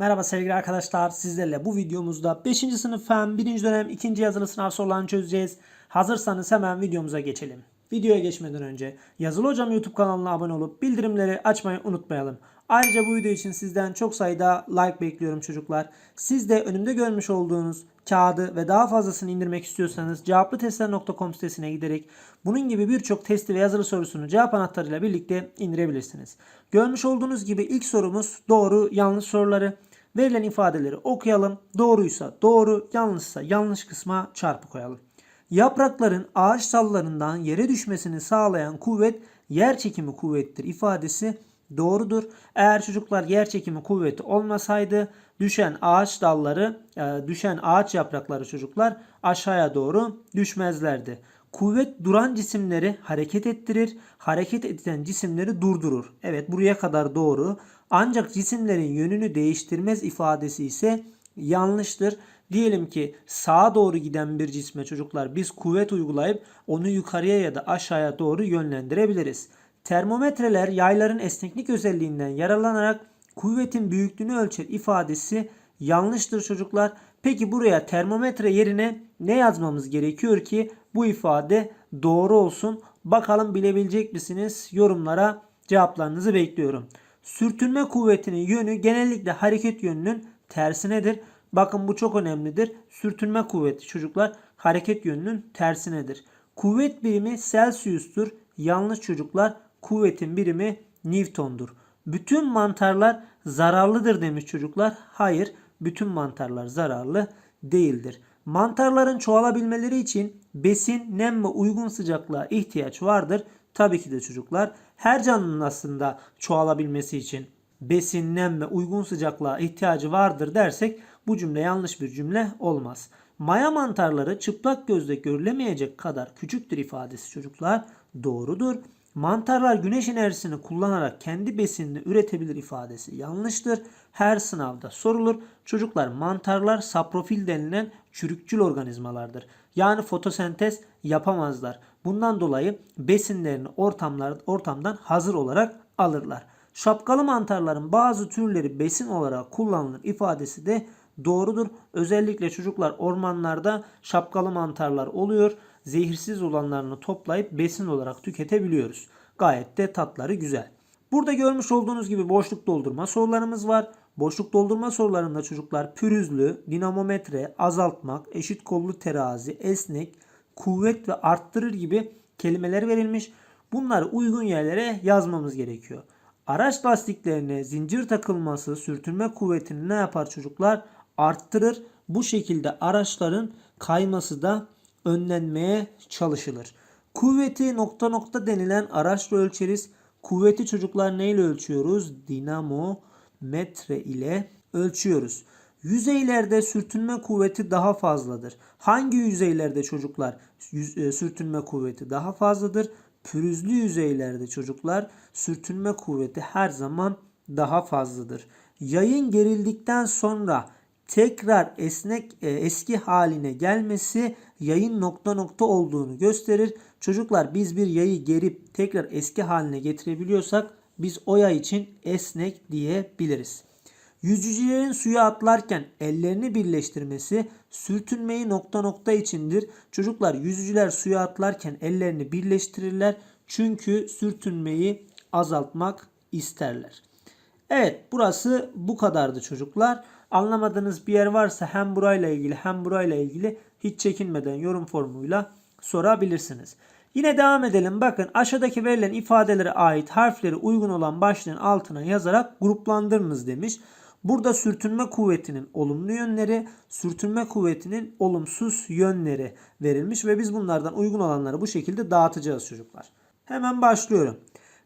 Merhaba sevgili arkadaşlar. Sizlerle bu videomuzda 5. sınıf fen 1. dönem 2. yazılı sınav sorularını çözeceğiz. Hazırsanız hemen videomuza geçelim. Videoya geçmeden önce Yazılı Hocam YouTube kanalına abone olup bildirimleri açmayı unutmayalım. Ayrıca bu video için sizden çok sayıda like bekliyorum çocuklar. Siz de önümde görmüş olduğunuz kağıdı ve daha fazlasını indirmek istiyorsanız cevaplıtestler.com sitesine giderek bunun gibi birçok testi ve yazılı sorusunu cevap anahtarıyla birlikte indirebilirsiniz. Görmüş olduğunuz gibi ilk sorumuz doğru yanlış soruları. Verilen ifadeleri okuyalım. Doğruysa doğru, yanlışsa yanlış kısma çarpı koyalım. Yaprakların ağaç dallarından yere düşmesini sağlayan kuvvet yer çekimi kuvvettir ifadesi doğrudur. Eğer çocuklar yer çekimi kuvveti olmasaydı düşen ağaç dalları, e, düşen ağaç yaprakları çocuklar aşağıya doğru düşmezlerdi. Kuvvet duran cisimleri hareket ettirir, hareket eden cisimleri durdurur. Evet buraya kadar doğru. Ancak cisimlerin yönünü değiştirmez ifadesi ise yanlıştır. Diyelim ki sağa doğru giden bir cisme çocuklar biz kuvvet uygulayıp onu yukarıya ya da aşağıya doğru yönlendirebiliriz. Termometreler yayların esneklik özelliğinden yararlanarak kuvvetin büyüklüğünü ölçer ifadesi yanlıştır çocuklar. Peki buraya termometre yerine ne yazmamız gerekiyor ki bu ifade doğru olsun? Bakalım bilebilecek misiniz? Yorumlara cevaplarınızı bekliyorum. Sürtünme kuvvetinin yönü genellikle hareket yönünün tersinedir. Bakın bu çok önemlidir. Sürtünme kuvveti çocuklar hareket yönünün tersinedir. Kuvvet birimi Celsius'tur. Yanlış çocuklar. Kuvvetin birimi Newton'dur. Bütün mantarlar zararlıdır demiş çocuklar. Hayır, bütün mantarlar zararlı değildir. Mantarların çoğalabilmeleri için besin, nem ve uygun sıcaklığa ihtiyaç vardır. Tabii ki de çocuklar her canlının aslında çoğalabilmesi için besin, nem ve uygun sıcaklığa ihtiyacı vardır dersek bu cümle yanlış bir cümle olmaz. Maya mantarları çıplak gözle görülemeyecek kadar küçüktür ifadesi çocuklar doğrudur. Mantarlar güneş enerjisini kullanarak kendi besinini üretebilir ifadesi yanlıştır. Her sınavda sorulur. Çocuklar mantarlar saprofil denilen çürükçül organizmalardır. Yani fotosentez yapamazlar. Bundan dolayı besinlerini ortamlar, ortamdan hazır olarak alırlar. Şapkalı mantarların bazı türleri besin olarak kullanılır ifadesi de doğrudur. Özellikle çocuklar ormanlarda şapkalı mantarlar oluyor. Zehirsiz olanlarını toplayıp besin olarak tüketebiliyoruz. Gayet de tatları güzel. Burada görmüş olduğunuz gibi boşluk doldurma sorularımız var. Boşluk doldurma sorularında çocuklar pürüzlü, dinamometre, azaltmak, eşit kollu terazi, esnek, kuvvet ve arttırır gibi kelimeler verilmiş. Bunları uygun yerlere yazmamız gerekiyor. Araç lastiklerine zincir takılması sürtünme kuvvetini ne yapar çocuklar? Arttırır. Bu şekilde araçların kayması da önlenmeye çalışılır. Kuvveti nokta nokta denilen araçla ölçeriz. Kuvveti çocuklar neyle ölçüyoruz? Dinamometre ile ölçüyoruz. Yüzeylerde sürtünme kuvveti daha fazladır. Hangi yüzeylerde çocuklar e, sürtünme kuvveti daha fazladır? Pürüzlü yüzeylerde çocuklar sürtünme kuvveti her zaman daha fazladır. Yayın gerildikten sonra tekrar esnek e, eski haline gelmesi yayın nokta nokta olduğunu gösterir. Çocuklar biz bir yayı gerip tekrar eski haline getirebiliyorsak biz o yay için esnek diyebiliriz. Yüzücülerin suya atlarken ellerini birleştirmesi sürtünmeyi nokta nokta içindir. Çocuklar yüzücüler suya atlarken ellerini birleştirirler. Çünkü sürtünmeyi azaltmak isterler. Evet burası bu kadardı çocuklar. Anlamadığınız bir yer varsa hem burayla ilgili hem burayla ilgili hiç çekinmeden yorum formuyla sorabilirsiniz. Yine devam edelim. Bakın aşağıdaki verilen ifadelere ait harfleri uygun olan başlığın altına yazarak gruplandırınız demiş. Burada sürtünme kuvvetinin olumlu yönleri, sürtünme kuvvetinin olumsuz yönleri verilmiş ve biz bunlardan uygun olanları bu şekilde dağıtacağız çocuklar. Hemen başlıyorum.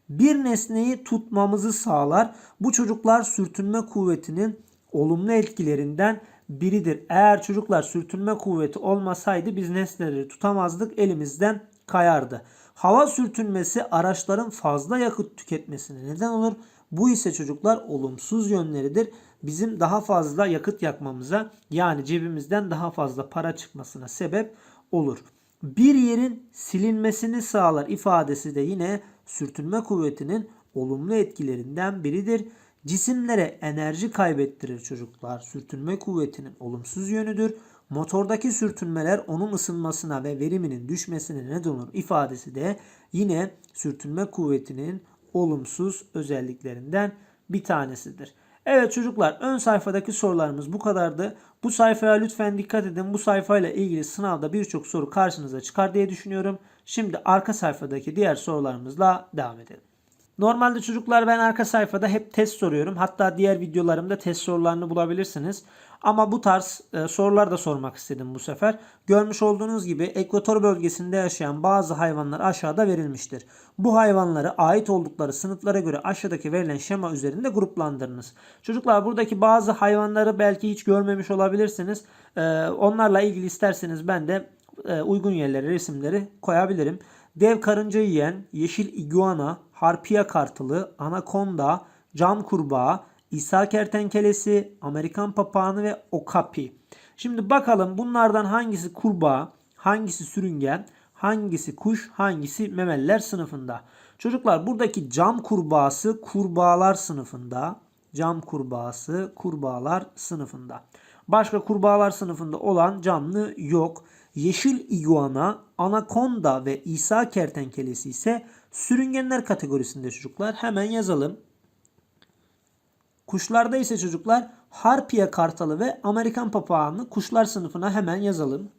Bir nesneyi tutmamızı sağlar. Bu çocuklar sürtünme kuvvetinin olumlu etkilerinden biridir. Eğer çocuklar sürtünme kuvveti olmasaydı biz nesneleri tutamazdık, elimizden kayardı. Hava sürtünmesi araçların fazla yakıt tüketmesine neden olur. Bu ise çocuklar olumsuz yönleridir. Bizim daha fazla yakıt yakmamıza yani cebimizden daha fazla para çıkmasına sebep olur. Bir yerin silinmesini sağlar ifadesi de yine sürtünme kuvvetinin olumlu etkilerinden biridir. Cisimlere enerji kaybettirir çocuklar. Sürtünme kuvvetinin olumsuz yönüdür. Motordaki sürtünmeler onun ısınmasına ve veriminin düşmesine neden olur ifadesi de yine sürtünme kuvvetinin olumsuz özelliklerinden bir tanesidir. Evet çocuklar ön sayfadaki sorularımız bu kadardı. Bu sayfaya lütfen dikkat edin. Bu sayfayla ilgili sınavda birçok soru karşınıza çıkar diye düşünüyorum. Şimdi arka sayfadaki diğer sorularımızla devam edelim. Normalde çocuklar ben arka sayfada hep test soruyorum. Hatta diğer videolarımda test sorularını bulabilirsiniz. Ama bu tarz e, sorular da sormak istedim bu sefer. Görmüş olduğunuz gibi ekvator bölgesinde yaşayan bazı hayvanlar aşağıda verilmiştir. Bu hayvanları ait oldukları sınıflara göre aşağıdaki verilen şema üzerinde gruplandırınız. Çocuklar buradaki bazı hayvanları belki hiç görmemiş olabilirsiniz. E, onlarla ilgili isterseniz ben de e, uygun yerlere resimleri koyabilirim. Dev karınca yiyen, yeşil iguana, harpiya kartalı, anakonda, cam kurbağa, İsa kertenkelesi, Amerikan papağanı ve okapi. Şimdi bakalım bunlardan hangisi kurbağa, hangisi sürüngen, hangisi kuş, hangisi memeliler sınıfında. Çocuklar buradaki cam kurbağası kurbağalar sınıfında. Cam kurbağası kurbağalar sınıfında. Başka kurbağalar sınıfında olan canlı yok. Yeşil iguana, anakonda ve İsa kertenkelesi ise sürüngenler kategorisinde çocuklar. Hemen yazalım. Kuşlarda ise çocuklar harpiye kartalı ve Amerikan papağanı kuşlar sınıfına hemen yazalım.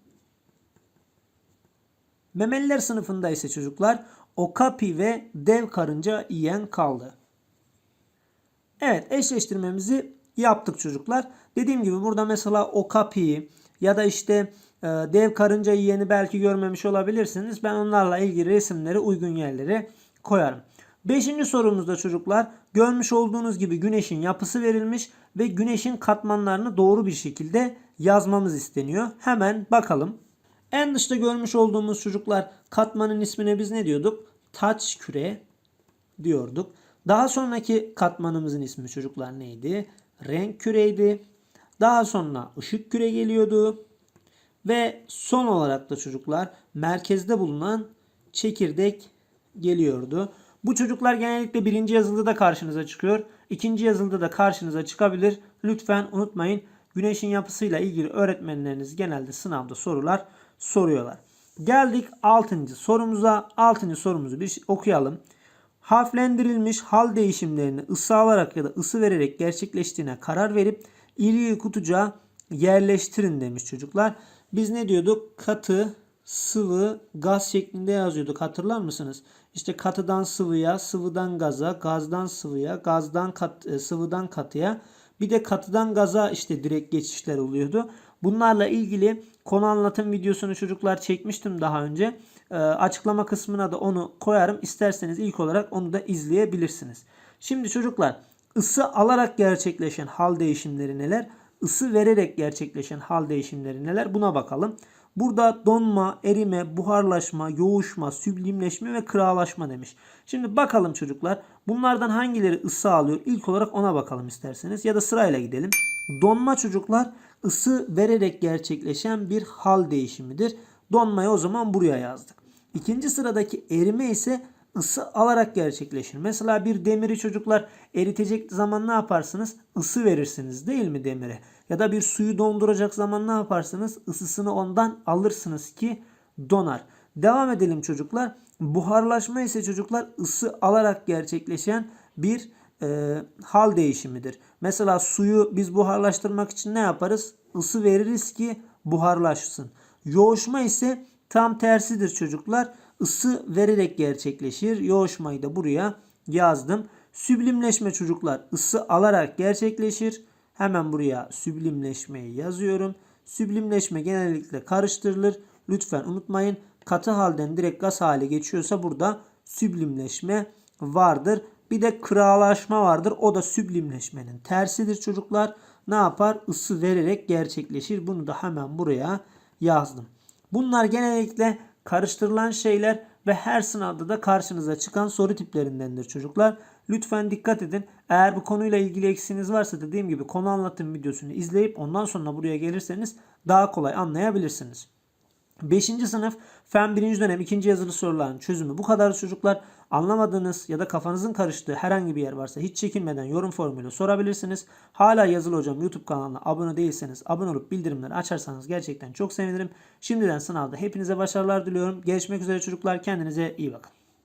Memeliler sınıfında ise çocuklar okapi ve dev karınca yiyen kaldı. Evet eşleştirmemizi yaptık çocuklar. Dediğim gibi burada mesela okapiyi ya da işte dev karınca yiyeni belki görmemiş olabilirsiniz. Ben onlarla ilgili resimleri uygun yerlere koyarım. Beşinci sorumuzda çocuklar görmüş olduğunuz gibi güneşin yapısı verilmiş ve güneşin katmanlarını doğru bir şekilde yazmamız isteniyor. Hemen bakalım. En dışta görmüş olduğumuz çocuklar katmanın ismine biz ne diyorduk? Taç küre diyorduk. Daha sonraki katmanımızın ismi çocuklar neydi? Renk küreydi. Daha sonra ışık küre geliyordu. Ve son olarak da çocuklar merkezde bulunan çekirdek geliyordu. Bu çocuklar genellikle birinci yazılıda karşınıza çıkıyor. İkinci yazılıda da karşınıza çıkabilir. Lütfen unutmayın. Güneşin yapısıyla ilgili öğretmenleriniz genelde sınavda sorular soruyorlar. Geldik 6. sorumuza. 6. sorumuzu bir okuyalım. Harflendirilmiş hal değişimlerini ısı alarak ya da ısı vererek gerçekleştiğine karar verip iriği kutucuğa yerleştirin demiş çocuklar. Biz ne diyorduk? Katı, sıvı, gaz şeklinde yazıyorduk. Hatırlar mısınız? İşte katıdan sıvıya, sıvıdan gaza, gazdan sıvıya, gazdan kat, e, sıvıdan katıya. Bir de katıdan gaza işte direkt geçişler oluyordu. Bunlarla ilgili konu anlatım videosunu çocuklar çekmiştim daha önce. E, açıklama kısmına da onu koyarım. İsterseniz ilk olarak onu da izleyebilirsiniz. Şimdi çocuklar ısı alarak gerçekleşen hal değişimleri neler? Isı vererek gerçekleşen hal değişimleri neler? Buna bakalım. Burada donma, erime, buharlaşma, yoğuşma, süblimleşme ve kıralaşma demiş. Şimdi bakalım çocuklar bunlardan hangileri ısı alıyor? İlk olarak ona bakalım isterseniz ya da sırayla gidelim. Donma çocuklar ısı vererek gerçekleşen bir hal değişimidir. Donmayı o zaman buraya yazdık. İkinci sıradaki erime ise ısı alarak gerçekleşir. Mesela bir demiri çocuklar eritecek zaman ne yaparsınız? Isı verirsiniz değil mi demire? Ya da bir suyu donduracak zaman ne yaparsınız? Isısını ondan alırsınız ki donar. Devam edelim çocuklar. Buharlaşma ise çocuklar ısı alarak gerçekleşen bir e, hal değişimidir. Mesela suyu biz buharlaştırmak için ne yaparız? Isı veririz ki buharlaşsın. Yoğuşma ise tam tersidir çocuklar. Isı vererek gerçekleşir. Yoğuşmayı da buraya yazdım. Süblimleşme çocuklar ısı alarak gerçekleşir. Hemen buraya süblimleşmeyi yazıyorum. Süblimleşme genellikle karıştırılır. Lütfen unutmayın. Katı halden direkt gaz hale geçiyorsa burada süblimleşme vardır. Bir de kıralaşma vardır. O da süblimleşmenin tersidir çocuklar. Ne yapar? Isı vererek gerçekleşir. Bunu da hemen buraya yazdım. Bunlar genellikle karıştırılan şeyler ve her sınavda da karşınıza çıkan soru tiplerindendir çocuklar. Lütfen dikkat edin. Eğer bu konuyla ilgili eksiğiniz varsa dediğim gibi konu anlatım videosunu izleyip ondan sonra buraya gelirseniz daha kolay anlayabilirsiniz. 5. sınıf fen 1. dönem 2. yazılı soruların çözümü bu kadar çocuklar. Anlamadığınız ya da kafanızın karıştığı herhangi bir yer varsa hiç çekinmeden yorum formuyla sorabilirsiniz. Hala Yazılı Hocam YouTube kanalına abone değilseniz abone olup bildirimleri açarsanız gerçekten çok sevinirim. Şimdiden sınavda hepinize başarılar diliyorum. Görüşmek üzere çocuklar. Kendinize iyi bakın.